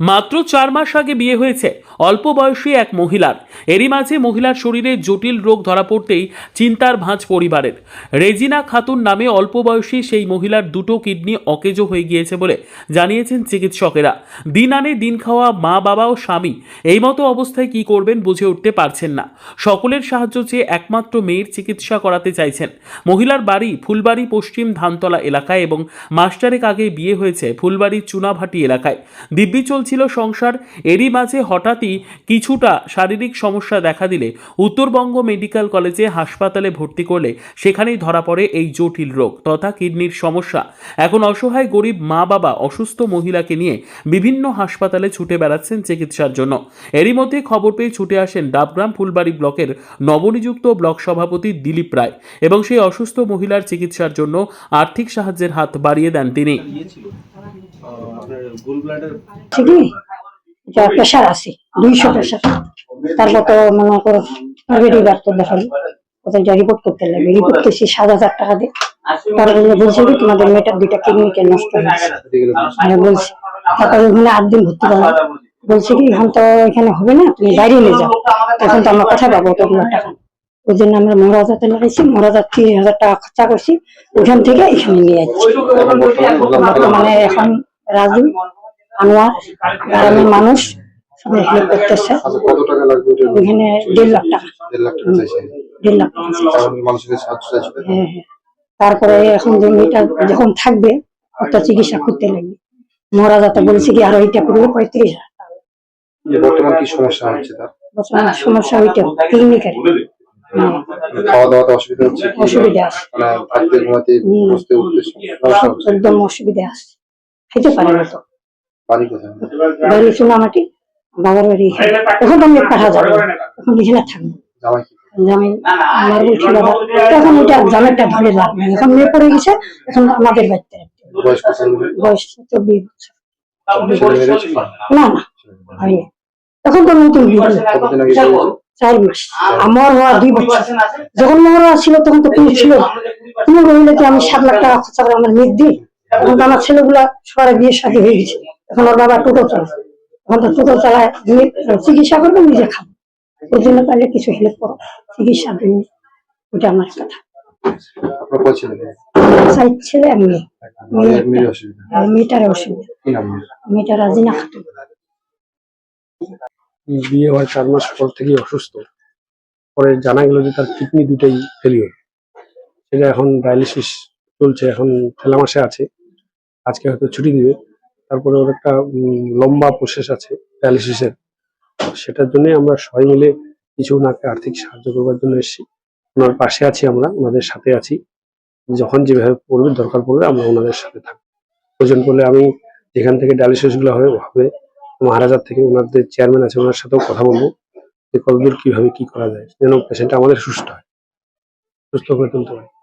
মাত্র চার মাস আগে বিয়ে হয়েছে অল্প বয়সী এক মহিলার। এরই মাঝে মহিলার শরীরে জটিল রোগ ধরা পড়তেই চিন্তার ভাঁজ পরিবারের। রেজিনা খাতুন নামে অল্প বয়সী সেই মহিলার দুটো কিডনি অকেজো হয়ে গিয়েছে বলে জানিয়েছেন চিকিৎসকেরা। দিন আনে দিন খাওয়া মা বাবা ও স্বামী এই মতো অবস্থায় কি করবেন বুঝে উঠতে পারছেন না। সকলের সাহায্য চেয়ে একমাত্র মেয়ের চিকিৎসা করাতে চাইছেন। মহিলার বাড়ি ফুলবাড়ি পশ্চিম ধানতলা এলাকায় এবং মাস্টারেক আগে বিয়ে হয়েছে ফুলবাড়ি চুনাভাটি এলাকায়। দিব্যি চলছিল সংসার এরই মাঝে হঠাৎই কিছুটা শারীরিক সমস্যা দেখা দিলে। উত্তরবঙ্গ মেডিকেল কলেজে হাসপাতালে ভর্তি করলে সেখানেই ধরা পড়ে এই জটিল রোগ তথা কিডনির সমস্যা। এখন অসহায় গরিব মা বাবা অসুস্থ মহিলাকে নিয়ে বিভিন্ন হাসপাতালে ছুটে বেড়াচ্ছেন চিকিৎসার জন্য। এরই মধ্যে খবর পেয়ে ছুটে আসেন ডাবগ্রাম ফুলবাড়ি ব্লকের নবনিযুক্ত ব্লক সভাপতি দিলীপ রায় এবং সেই অসুস্থ মহিলার চিকিৎসার জন্য আর্থিক সাহায্যের হাত বাড়িয়ে দেন তিনি। যা প্রেশার আছে, দুইশো প্রেশার মনে করো দেখাল যা রিপোর্ট করতে লাগে রিপোর্ট করছি সাত হাজার টাকা দিয়ে। তারপরে বলছে তোমাদের মেয়েটার দুইটা নষ্ট হয়েছে বলছি, তারপরে ওখানে আট দিন ভর্তি করলাম বলছে কি, এখন তো এখানে হবে না, তুমি বাইরে নিয়ে যাও। এখন তো আমরা কথা পাবো অতগুলো টাকা ওই জন্য আমরা মহারাজাতে লাগাইছি মহারাজার তিরিশ হাজার টাকা খরচা করছি ওইখান থেকে এখানে নিয়ে যাচ্ছি। মানে এখন রাজু আনোয়ার গ্রামের মানুষ সবাই হেল্প করতেছে। আচ্ছা ওইখানে দেড় লাখ টাকা। দেড় লাখ টাকা হ্যাঁ, হ্যাঁ। তারপরে এখন যে মেয়েটা যখন থাকবে অত চিকিৎসা করতে লাগবে। মহারাজাতে বলছে কি আরও এটা করলে পঁয়ত্রিশ হাজার বর্তমান কি সমস্যা হচ্ছে তার? সমস্যা ওইটা ক্লিনিক্যাল খাওয়া দাওয়াতে অসুবিধা হচ্ছে কি? অসুবিধা আছে। মানে থাকতে ঘুমাতে বসতে উঠতে একদম অসুবিধা আছে। খাইতে পারে না তো। বাড়ি কোথায়? বাড়ি চুনামাটি বাবার বাড়ি। এখন তো আমি পাঠা যাব এখন এখানে থাকব। জামাই আমার বলছিল এখন ওইটা জামাইটা ধরে লাভ নেই। এখন মেয়ে পড়ে গেছে এখন আমাদের বাড়িতে বয়স কত হবে? বয়স চব্বিশ বছর। ছেলে মেয়ে রয়েছে? না না হয়নি। এখন তো নতুন? চার মাস। আমার হওয়া দুই বছর। যখন মরা ছিল তখন তো তুমি ছিল। তুমি বললে যে আমি সাত লাখ টাকা খরচা করে আমার মেয়ে দিই? আমার ছেলেগুলা সবার বিয়ে সাথে হয়ে গেছে। এখন ওর বাবা টোটো চালায়। এখন তো টোটো চালায় চিকিৎসা করবে নিজে খাব। ওই জন্য তাহলে কিছু হেল্প করো। চিকিৎসা দিন ওটা আমার কথা। ছেলে? মেয়েটার অসুবিধা? মেয়েটা রাজিনা খাতুন। বিয়ে হওয়ার চার মাস পর থেকেই অসুস্থ। পরে জানা গেল যে তার কিডনি দুটাই ফেলিওর সেটা এখন ডায়ালিসিস চলছে এখন ঠেলা মাসে আছে। আজকে হয়তো ছুটি দিবে। তারপরে ওর একটা লম্বা প্রসেস আছে ডায়ালিসিসের সেটার জন্য আমরা সবাই মিলে কিছু ওনাকে আর্থিক সাহায্য করবার জন্য এসেছি। ওনার পাশে আছি আমরা, ওনাদের সাথে আছি। যখন যেভাবে পড়বে, দরকার পড়বে আমরা ওনাদের সাথে থাকব। প্রয়োজন পড়লে আমি যেখান থেকে ডায়ালিসিসগুলো হবে হবে, মহারাজার থেকে ওনাদের চেয়ারম্যান আছে, ওনার সাথেও কথা বলব। যে কতদূর কীভাবে কি করা যায়, যেন পেশেন্টটা আমাদের সুস্থ হয়। সুস্থ করে তুলতে পারে।